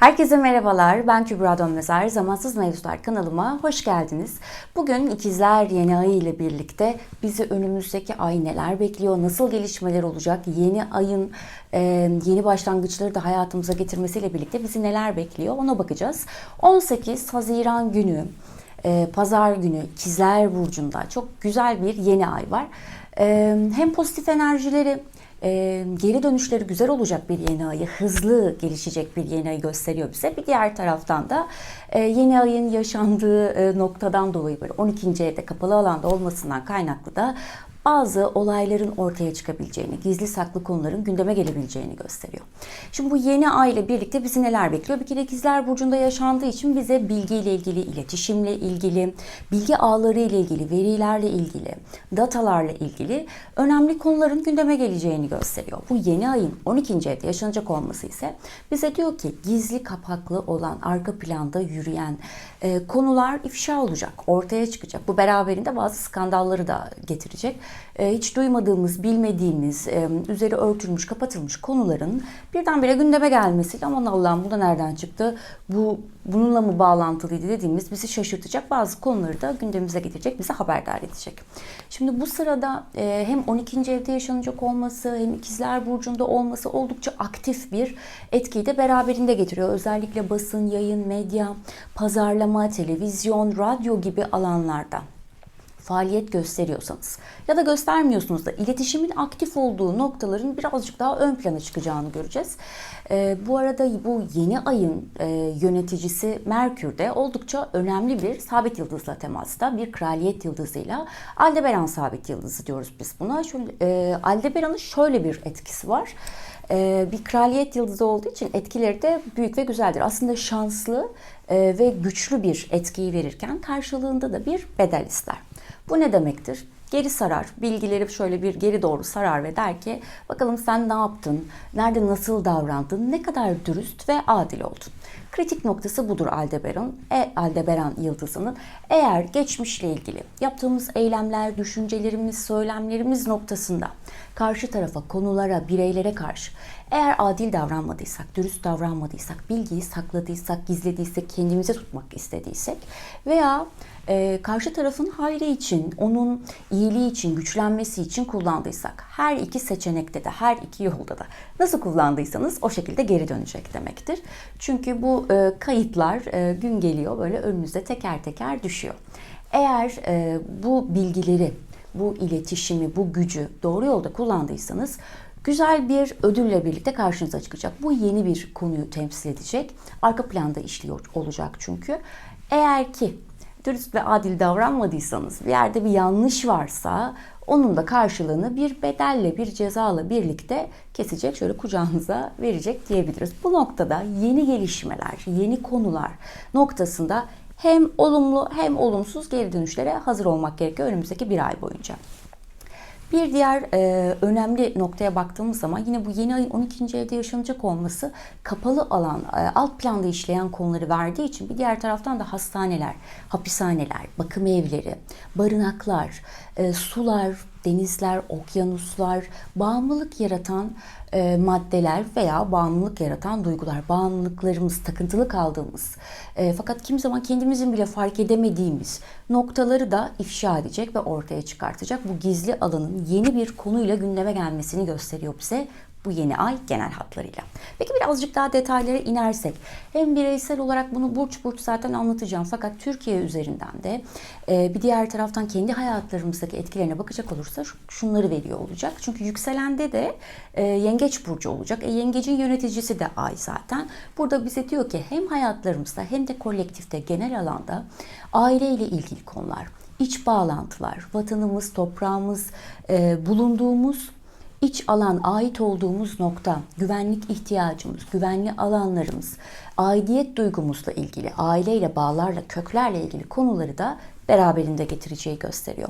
Herkese merhabalar. Ben Kübra Dönmezer. Zamansız Mevzular kanalıma hoş geldiniz. Bugün ikizler yeni ayı ile birlikte bizi önümüzdeki ay neler bekliyor, nasıl gelişmeler olacak, yeni ayın e, yeni başlangıçları da hayatımıza getirmesiyle birlikte bizi neler bekliyor ona bakacağız. 18 Haziran günü e, pazar günü İkizler Burcu'nda çok güzel bir yeni ay var. E, hem pozitif enerjileri e, geri dönüşleri güzel olacak bir yeni ayı, hızlı gelişecek bir yeni ayı gösteriyor bize. Bir diğer taraftan da e, yeni ayın yaşandığı e, noktadan dolayı böyle 12. evde kapalı alanda olmasından kaynaklı da bazı olayların ortaya çıkabileceğini, gizli saklı konuların gündeme gelebileceğini gösteriyor. Şimdi bu yeni ay ile birlikte bizi neler bekliyor? Bir kere ikizler burcunda yaşandığı için bize bilgiyle ilgili, iletişimle ilgili, bilgi ağları ile ilgili, verilerle ilgili, datalarla ilgili önemli konuların gündeme geleceğini gösteriyor. Bu yeni ayın 12. evde yaşanacak olması ise bize diyor ki gizli kapaklı olan arka planda yürüyen e, konular ifşa olacak, ortaya çıkacak. Bu beraberinde bazı skandalları da getirecek. E, hiç duymadığımız, bilmediğimiz, e, üzeri örtülmüş, kapatılmış konuların birdenbire gündeme gelmesiyle aman Allah'ım bu da nereden çıktı, bu bununla mı bağlantılıydı dediğimiz bizi şaşırtacak bazı konuları da gündemimize getirecek, bize haberdar edecek. Şimdi bu sırada e, hem 12. evde yaşanacak olması hem ikizler burcunda olması oldukça aktif bir etkiyi de beraberinde getiriyor. Özellikle basın, yayın, medya, pazarlama, televizyon, radyo gibi alanlarda faaliyet gösteriyorsanız ya da göstermiyorsunuz da iletişimin aktif olduğu noktaların birazcık daha ön plana çıkacağını göreceğiz. Ee, bu arada bu yeni ayın e, yöneticisi Merkür de oldukça önemli bir sabit yıldızla temasta. Bir kraliyet yıldızıyla Aldebaran sabit yıldızı diyoruz biz buna. E, Aldebaran'ın şöyle bir etkisi var e, bir kraliyet yıldızı olduğu için etkileri de büyük ve güzeldir. Aslında şanslı e, ve güçlü bir etkiyi verirken karşılığında da bir bedel ister. Bu ne demektir? Geri sarar, bilgileri şöyle bir geri doğru sarar ve der ki bakalım sen ne yaptın, nerede nasıl davrandın, ne kadar dürüst ve adil oldun. Kritik noktası budur Aldebaran, e, Aldebaran yıldızının. Eğer geçmişle ilgili yaptığımız eylemler, düşüncelerimiz, söylemlerimiz noktasında karşı tarafa, konulara, bireylere karşı eğer adil davranmadıysak, dürüst davranmadıysak, bilgiyi sakladıysak, gizlediysek, kendimize tutmak istediysek veya e, karşı tarafın hayrı için, onun iyiliği için, güçlenmesi için kullandıysak her iki seçenekte de, her iki yolda da nasıl kullandıysanız o şekilde geri dönecek demektir. Çünkü bu e, kayıtlar e, gün geliyor böyle önünüze teker teker düşüyor. Eğer e, bu bilgileri, bu iletişimi, bu gücü doğru yolda kullandıysanız güzel bir ödülle birlikte karşınıza çıkacak. Bu yeni bir konuyu temsil edecek. Arka planda işliyor olacak çünkü. Eğer ki dürüst ve adil davranmadıysanız, bir yerde bir yanlış varsa onun da karşılığını bir bedelle, bir cezayla birlikte kesecek, şöyle kucağınıza verecek diyebiliriz. Bu noktada yeni gelişmeler, yeni konular noktasında hem olumlu hem olumsuz geri dönüşlere hazır olmak gerekiyor önümüzdeki bir ay boyunca. Bir diğer e, önemli noktaya baktığımız zaman yine bu yeni ayın 12. evde yaşanacak olması kapalı alan, e, alt planda işleyen konuları verdiği için bir diğer taraftan da hastaneler, hapishaneler, bakım evleri, barınaklar, e, sular, denizler, okyanuslar, bağımlılık yaratan e, maddeler veya bağımlılık yaratan duygular, bağımlılıklarımız, takıntılı kaldığımız e, fakat kim zaman kendimizin bile fark edemediğimiz noktaları da ifşa edecek ve ortaya çıkartacak. Bu gizli alanın yeni bir konuyla gündeme gelmesini gösteriyor bize bu yeni ay genel hatlarıyla. Peki birazcık daha detaylara inersek hem bireysel olarak bunu burç burç zaten anlatacağım fakat Türkiye üzerinden de e, bir diğer taraftan kendi hayatlarımızdaki etkilerine bakacak olursa şunları veriyor olacak. Çünkü yükselende de e, yengeç burcu olacak. E, yengecin yöneticisi de ay zaten. Burada bize diyor ki hem hayatlarımızda hem de kolektifte genel alanda aile ile ilgili konular, iç bağlantılar, vatanımız, toprağımız, e, bulunduğumuz iç alan, ait olduğumuz nokta, güvenlik ihtiyacımız, güvenli alanlarımız, aidiyet duygumuzla ilgili, aileyle, bağlarla, köklerle ilgili konuları da beraberinde getireceği gösteriyor.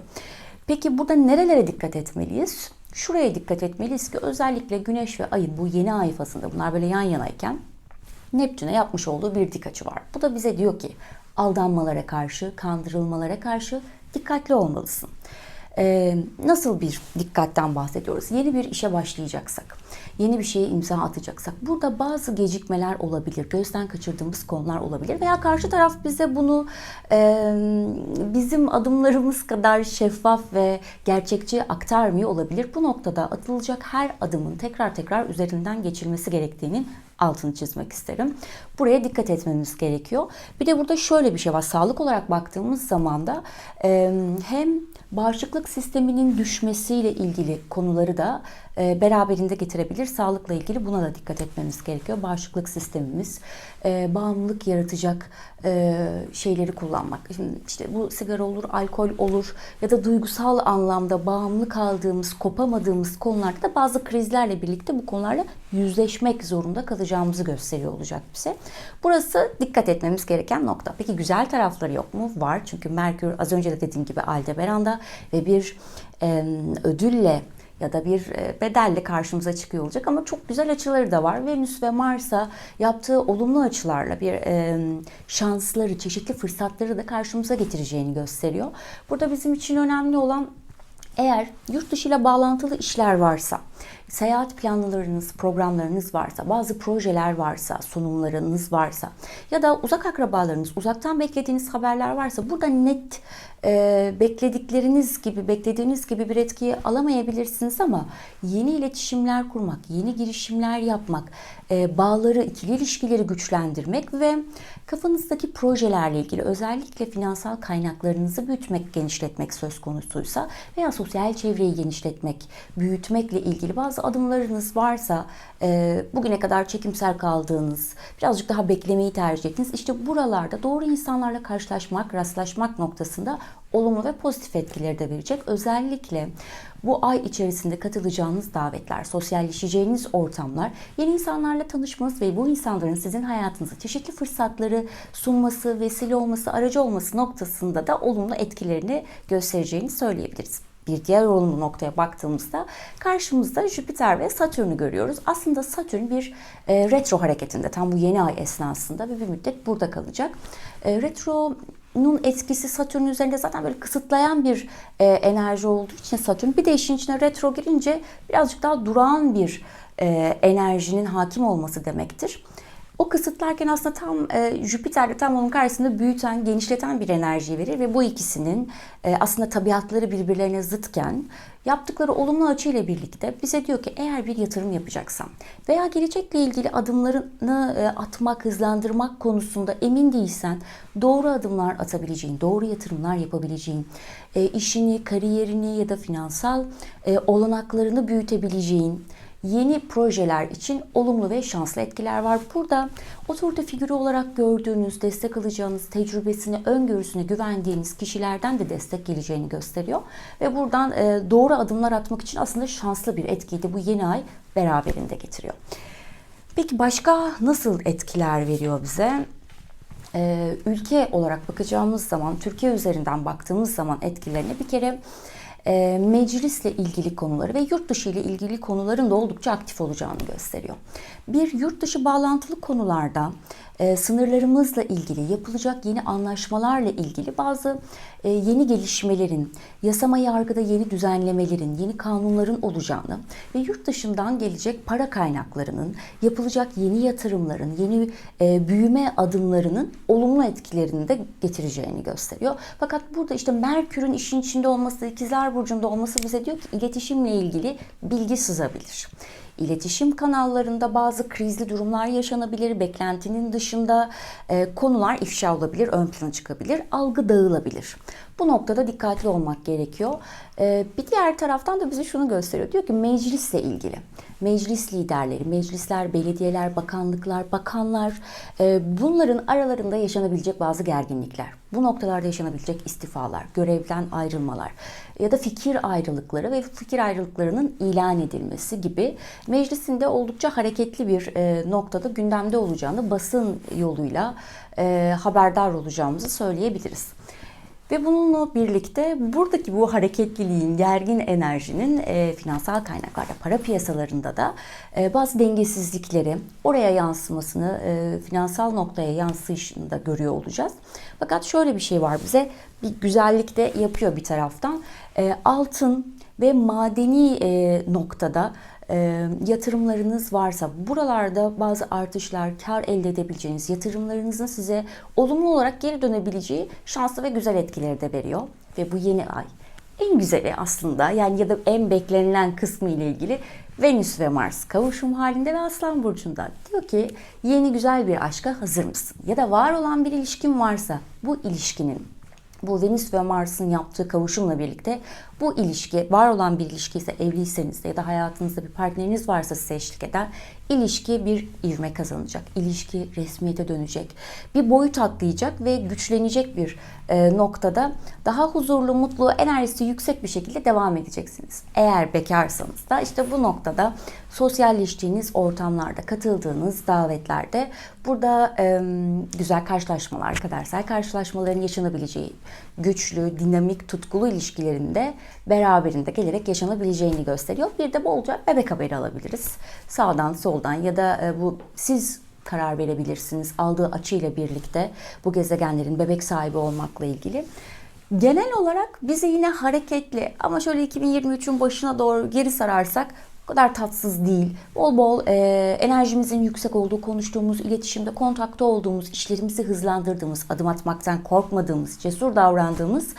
Peki burada nerelere dikkat etmeliyiz? Şuraya dikkat etmeliyiz ki özellikle Güneş ve Ay'ın bu yeni ay fazında bunlar böyle yan yanayken Neptün'e yapmış olduğu bir dik açı var. Bu da bize diyor ki aldanmalara karşı, kandırılmalara karşı dikkatli olmalısın. Ee, nasıl bir dikkatten bahsediyoruz? Yeni bir işe başlayacaksak, yeni bir şeye imza atacaksak burada bazı gecikmeler olabilir, gözden kaçırdığımız konular olabilir veya karşı taraf bize bunu e, bizim adımlarımız kadar şeffaf ve gerçekçi aktarmıyor olabilir. Bu noktada atılacak her adımın tekrar tekrar üzerinden geçilmesi gerektiğinin altını çizmek isterim. Buraya dikkat etmemiz gerekiyor. Bir de burada şöyle bir şey var. Sağlık olarak baktığımız zaman da hem bağışıklık sisteminin düşmesiyle ilgili konuları da beraberinde getirebilir. Sağlıkla ilgili buna da dikkat etmemiz gerekiyor. Bağışıklık sistemimiz e, bağımlılık yaratacak şeyleri kullanmak. Şimdi işte bu sigara olur, alkol olur ya da duygusal anlamda bağımlı kaldığımız, kopamadığımız konularda da bazı krizlerle birlikte bu konularla yüzleşmek zorunda kalacağımızı gösteriyor olacak bize. Burası dikkat etmemiz gereken nokta. Peki güzel tarafları yok mu? Var. Çünkü Merkür az önce de dediğim gibi Aldebaran'da ve bir e, ödülle ya da bir bedelle karşımıza çıkıyor olacak ama çok güzel açıları da var. Venüs ve Mars'a yaptığı olumlu açılarla bir e, şansları, çeşitli fırsatları da karşımıza getireceğini gösteriyor. Burada bizim için önemli olan eğer yurt dışı ile bağlantılı işler varsa, seyahat planlarınız, programlarınız varsa, bazı projeler varsa, sunumlarınız varsa ya da uzak akrabalarınız, uzaktan beklediğiniz haberler varsa burada net e, bekledikleriniz gibi, beklediğiniz gibi bir etkiyi alamayabilirsiniz ama yeni iletişimler kurmak, yeni girişimler yapmak, e, bağları, ikili ilişkileri güçlendirmek ve kafanızdaki projelerle ilgili özellikle finansal kaynaklarınızı büyütmek, genişletmek söz konusuysa veya sosyal çevreyi genişletmek, büyütmekle ilgili bazı adımlarınız varsa e, bugüne kadar çekimsel kaldığınız, birazcık daha beklemeyi tercih ettiğiniz işte buralarda doğru insanlarla karşılaşmak, rastlaşmak noktasında olumlu ve pozitif etkileri de verecek. Özellikle bu ay içerisinde katılacağınız davetler, sosyalleşeceğiniz ortamlar, yeni insanlarla tanışmanız ve bu insanların sizin hayatınıza çeşitli fırsatları sunması, vesile olması, aracı olması noktasında da olumlu etkilerini göstereceğini söyleyebiliriz bir diğer olumlu noktaya baktığımızda karşımızda Jüpiter ve Satürn'ü görüyoruz. Aslında Satürn bir e, retro hareketinde tam bu yeni ay esnasında ve bir müddet burada kalacak. E, retronun etkisi Satürn üzerinde zaten böyle kısıtlayan bir e, enerji olduğu için Satürn bir de işin içine retro girince birazcık daha durağan bir e, enerjinin hakim olması demektir. O kısıtlarken aslında tam e, Jüpiter'de tam onun karşısında büyüten, genişleten bir enerji verir ve bu ikisinin e, aslında tabiatları birbirlerine zıtken yaptıkları olumlu açıyla birlikte bize diyor ki eğer bir yatırım yapacaksan veya gelecekle ilgili adımlarını e, atmak, hızlandırmak konusunda emin değilsen doğru adımlar atabileceğin, doğru yatırımlar yapabileceğin, e, işini, kariyerini ya da finansal e, olanaklarını büyütebileceğin, yeni projeler için olumlu ve şanslı etkiler var. Burada otorite figürü olarak gördüğünüz, destek alacağınız, tecrübesine, öngörüsüne güvendiğiniz kişilerden de destek geleceğini gösteriyor. Ve buradan e, doğru adımlar atmak için aslında şanslı bir etkiyi de bu yeni ay beraberinde getiriyor. Peki başka nasıl etkiler veriyor bize? Ee, ülke olarak bakacağımız zaman, Türkiye üzerinden baktığımız zaman etkilerine bir kere e, meclisle ilgili konuları ve yurt dışı ile ilgili konuların da oldukça aktif olacağını gösteriyor. Bir yurt dışı bağlantılı konularda e, sınırlarımızla ilgili yapılacak yeni anlaşmalarla ilgili bazı e, yeni gelişmelerin, yasama yargıda yeni düzenlemelerin, yeni kanunların olacağını ve yurt dışından gelecek para kaynaklarının, yapılacak yeni yatırımların, yeni e, büyüme adımlarının olumlu etkilerini de getireceğini gösteriyor. Fakat burada işte Merkür'ün işin içinde olması, ikizler burcunda olması bize diyor ki iletişimle ilgili bilgi sızabilir. İletişim kanallarında bazı krizli durumlar yaşanabilir, beklentinin dışında e, konular ifşa olabilir, ön plana çıkabilir, algı dağılabilir. Bu noktada dikkatli olmak gerekiyor. E, bir diğer taraftan da bize şunu gösteriyor. Diyor ki meclisle ilgili. Meclis liderleri, meclisler, belediyeler, bakanlıklar, bakanlar e, bunların aralarında yaşanabilecek bazı gerginlikler. Bu noktalarda yaşanabilecek istifalar, görevden ayrılmalar ya da fikir ayrılıkları ve fikir ayrılıklarının ilan edilmesi gibi meclisinde oldukça hareketli bir e, noktada gündemde olacağını basın yoluyla e, haberdar olacağımızı söyleyebiliriz. Ve bununla birlikte buradaki bu hareketliliğin, gergin enerjinin e, finansal kaynaklarda, para piyasalarında da e, bazı dengesizlikleri oraya yansımasını, e, finansal noktaya yansıyışını da görüyor olacağız. Fakat şöyle bir şey var bize, bir güzellik de yapıyor bir taraftan. E, altın ve madeni e, noktada e, yatırımlarınız varsa buralarda bazı artışlar, kar elde edebileceğiniz yatırımlarınızın size olumlu olarak geri dönebileceği şanslı ve güzel etkileri de veriyor. Ve bu yeni ay en güzeli aslında yani ya da en beklenilen kısmı ile ilgili Venüs ve Mars kavuşum halinde ve Aslan Burcu'nda. Diyor ki yeni güzel bir aşka hazır mısın? Ya da var olan bir ilişkin varsa bu ilişkinin bu Venüs ve Mars'ın yaptığı kavuşumla birlikte bu ilişki, var olan bir ilişki ise evliyseniz ya da hayatınızda bir partneriniz varsa size eşlik eden ilişki bir ivme kazanacak. İlişki resmiyete dönecek. Bir boyut atlayacak ve güçlenecek bir e, noktada daha huzurlu, mutlu, enerjisi yüksek bir şekilde devam edeceksiniz. Eğer bekarsanız da işte bu noktada sosyalleştiğiniz ortamlarda, katıldığınız davetlerde burada e, güzel karşılaşmalar, kadersel karşılaşmaların yaşanabileceği, güçlü, dinamik, tutkulu ilişkilerinde beraberinde gelerek yaşanabileceğini gösteriyor. Bir de bolca bebek haberi alabiliriz. Sağdan, soldan ya da e, bu siz karar verebilirsiniz aldığı açıyla birlikte bu gezegenlerin bebek sahibi olmakla ilgili. Genel olarak bize yine hareketli ama şöyle 2023'ün başına doğru geri sararsak o kadar tatsız değil. Bol bol e, enerjimizin yüksek olduğu, konuştuğumuz, iletişimde, kontakta olduğumuz, işlerimizi hızlandırdığımız, adım atmaktan korkmadığımız, cesur davrandığımız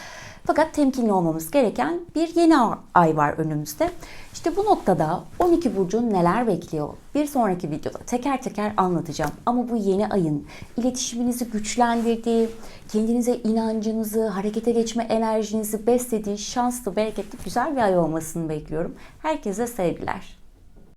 fakat temkinli olmamız gereken bir yeni ay var önümüzde. İşte bu noktada 12 burcun neler bekliyor? Bir sonraki videoda teker teker anlatacağım. Ama bu yeni ayın iletişiminizi güçlendirdiği, kendinize inancınızı, harekete geçme enerjinizi beslediği şanslı, bereketli, güzel bir ay olmasını bekliyorum. Herkese sevgiler.